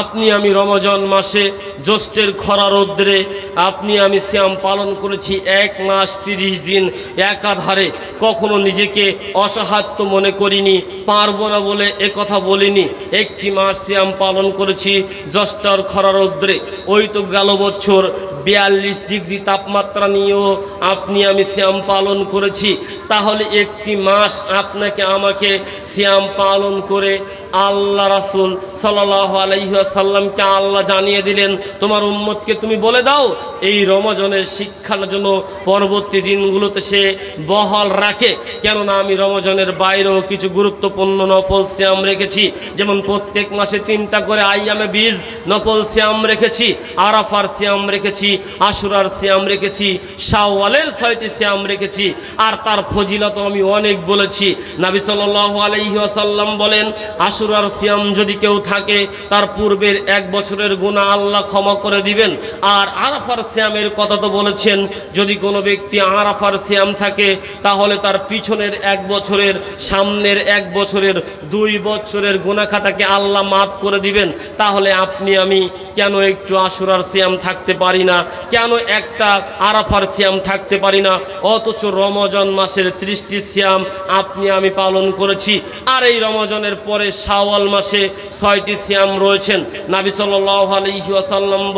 আপনি আমি রমজান মাসে জ্যৈষ্ঠের খরা রৌদ্রে, আপনি আমি শ্যাম পালন করেছি এক মাস তিরিশ দিন একাধারে। কখনো নিজেকে অসহায়ত্ব মনে করিনি, পারব না বলে কথা বলিনি। একটি মাস শ্যাম পালন করেছি জ্যৈষ্ঠর খরা রৌদ্রে। ওই তো গেল বছর বিয়াল্লিশ ডিগ্রি তাপমাত্রা নিয়েও আপনি আমি শ্যাম পালন করেছি। তাহলে একটি মাস আপনাকে আমাকে শ্যাম পালন করে আল্লাহ রাসুল সাল্লাহ আলাইসাল্লামকে আল্লাহ জানিয়ে দিলেন, তোমার উম্মতকে তুমি বলে দাও, এই রমজনের শিক্ষার জন্য পরবর্তী দিনগুলোতে সে বহাল রাখে। কেননা আমি রমজনের বাইরেও কিছু গুরুত্বপূর্ণ নফল শ্যাম রেখেছি, যেমন প্রত্যেক মাসে তিনটা করে আইয়ামে বীজ নফল শ্যাম রেখেছি, আরাফার শ্যাম রেখেছি, আশুরার শ্যাম রেখেছি, শাওয়ালের ছয়টি শ্যাম রেখেছি, আর তার ফজিলত আমি অনেক বলেছি। নাবি সাল্লাহ আলাইহি আসাল্লাম বলেন আশুরার শ্যাম যদি কেউ থাকে, তার পূর্বের এক বছরের গুণা আল্লাহ ক্ষমা করে দিবেন। আর আরাফার শ্যামের কথা তো বলেছেন, যদি কোনো ব্যক্তি আরাফার শ্যাম থাকে, তাহলে তার পিছনের এক বছরের, সামনের এক বছরের, দুই বছরের গুণা খাতাকে আল্লাহ মাফ করে দিবেন। তাহলে আপনি, আমি কেন একটু আশুরার শ্যাম থাকতে পারি না? কেন একটা আরাফার শ্যাম থাকতে পারি না? অথচ রমজান মাসের ত্রিশটি শ্যাম আপনি, আমি পালন করেছি। আর এই রমজানের পরে শাওয়াল মাসে ছয়টি শ্যাম রয়েছেন। নাবি সাল্লাহ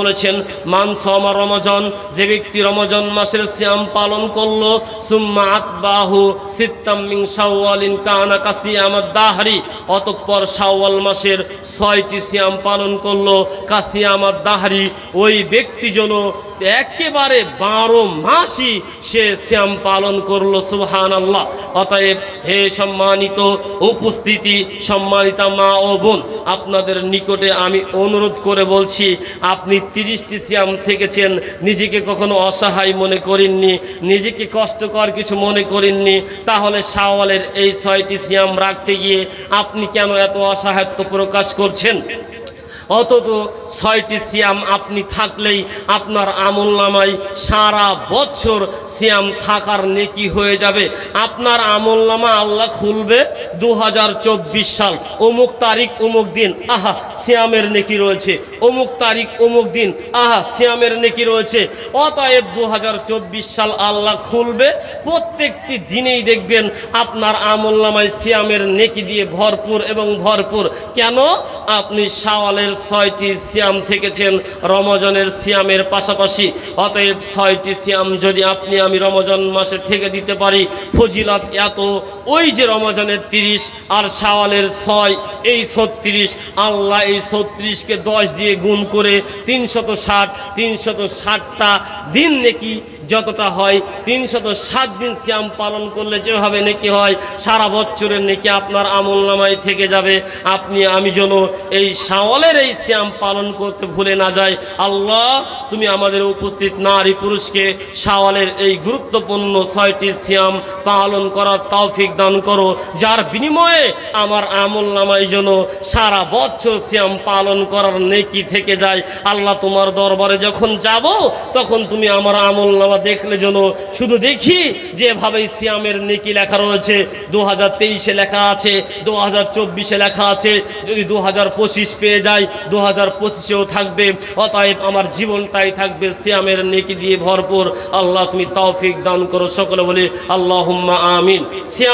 বলেছেন, মান সমা রমজান, যে ব্যক্তি রমজান মাসের শ্যাম পালন করল, সুম্মা আতবাহু সিত্তাম্মিং শাওয়ালিন কানা কাসিয়াম দাহারি, অতঃপর শাওয়াল মাসের ছয়টি শ্যাম পালন করল কাসিয়াম দাহারি, ওই ব্যক্তি যেন একেবারে বারো মাসই সে শ্যাম পালন করল সুহান আল্লাহ অতএব হে সম্মানিত উপস্থিতি, সম্মানিতা মা ও বোন, আপনাদের নিকটে আমি অনুরোধ করে বলছি, আপনি তিরিশটি শ্যাম থেকেছেন, নিজেকে কখনো অসহায় মনে করেননি, নিজেকে কষ্টকর কিছু মনে করেননি, তাহলে শাওয়ালের এই ছয়টি শ্যাম রাখতে গিয়ে আপনি কেন এত অসহায়ত্ব প্রকাশ করছেন? অথচ ছয়টি সিয়াম আপনি থাকলেই আপনার আমল নামায় সারা বছর সিয়াম থাকার নেকি হয়ে যাবে। আপনার আমল নামা আল্লাহ খুলবে দু হাজার চব্বিশ সাল। অমুক তারিখ, অমুক দিন। আহা, সিয়ামের নেকি রয়েছে। অমুক তারিখ, অমুক দিন। আহা, সিয়ামের নেকি রয়েছে। অতএব দু হাজার চব্বিশ সাল আল্লাহ খুলবে। প্রত্যেকটি দিনেই দেখবেন আপনার আমল নামায় সিয়ামের নেকি দিয়ে ভরপুর এবং ভরপুর। কেন? আপনি শাওয়ালের ছয়টি সিয়াম থেকেছেন, রমজনের সিয়ামের পাশাপাশি। অতএব ছয়টি সিয়াম যদি আপনি আমি রমজান মাসে থেকে দিতে পারি। ফজিলাত এত, ওই যে রমজানের তিরিশ আর শাওয়ালের ছয়, এই ছত্রিশ, আল্লাহ এই ছত্রিশকে দশ দিয়ে গুণ করে তিনশত ষাট, তিনশত ষাটটা দিন নাকি যতটা হয়, তিনশত সাত দিন শ্যাম পালন করলে যেভাবে নেকি হয়, সারা বছরের নেকি আপনার আমল নামায় থেকে যাবে। আপনি, আমি যেন এই শাওয়ালের এই শ্যাম পালন করতে ভুলে না যাই। আল্লাহ, তুমি আমাদের উপস্থিত নারী পুরুষকে শাওয়ালের এই গুরুত্বপূর্ণ ছয়টি শ্যাম পালন করার তৌফিক দান করো। যার বিনিময়ে আমার আমল নামায় যেন সারা বছর শ্যাম পালন করার নেকি থেকে যায়। আল্লাহ, তোমার দরবারে যখন যাব, তখন তুমি আমার আমল নামা দেখলে যেন শুধু দেখি যেভাবে সিয়ামের নেকি লেখা রয়েছে দু হাজার তেইশে লেখা আছে দু হাজার চব্বিশে লেখা আছে, যদি দু হাজার পঁচিশ পেয়ে যায় দু হাজার পঁচিশেও থাকবে। অতএব আমার জীবনটাই থাকবে, সিয়ামের নেকি দিয়ে ভরপুর। আল্লাহ তুমি তৌফিক দান করো সকলে বলে আল্লাহ আমিন। সিয়াম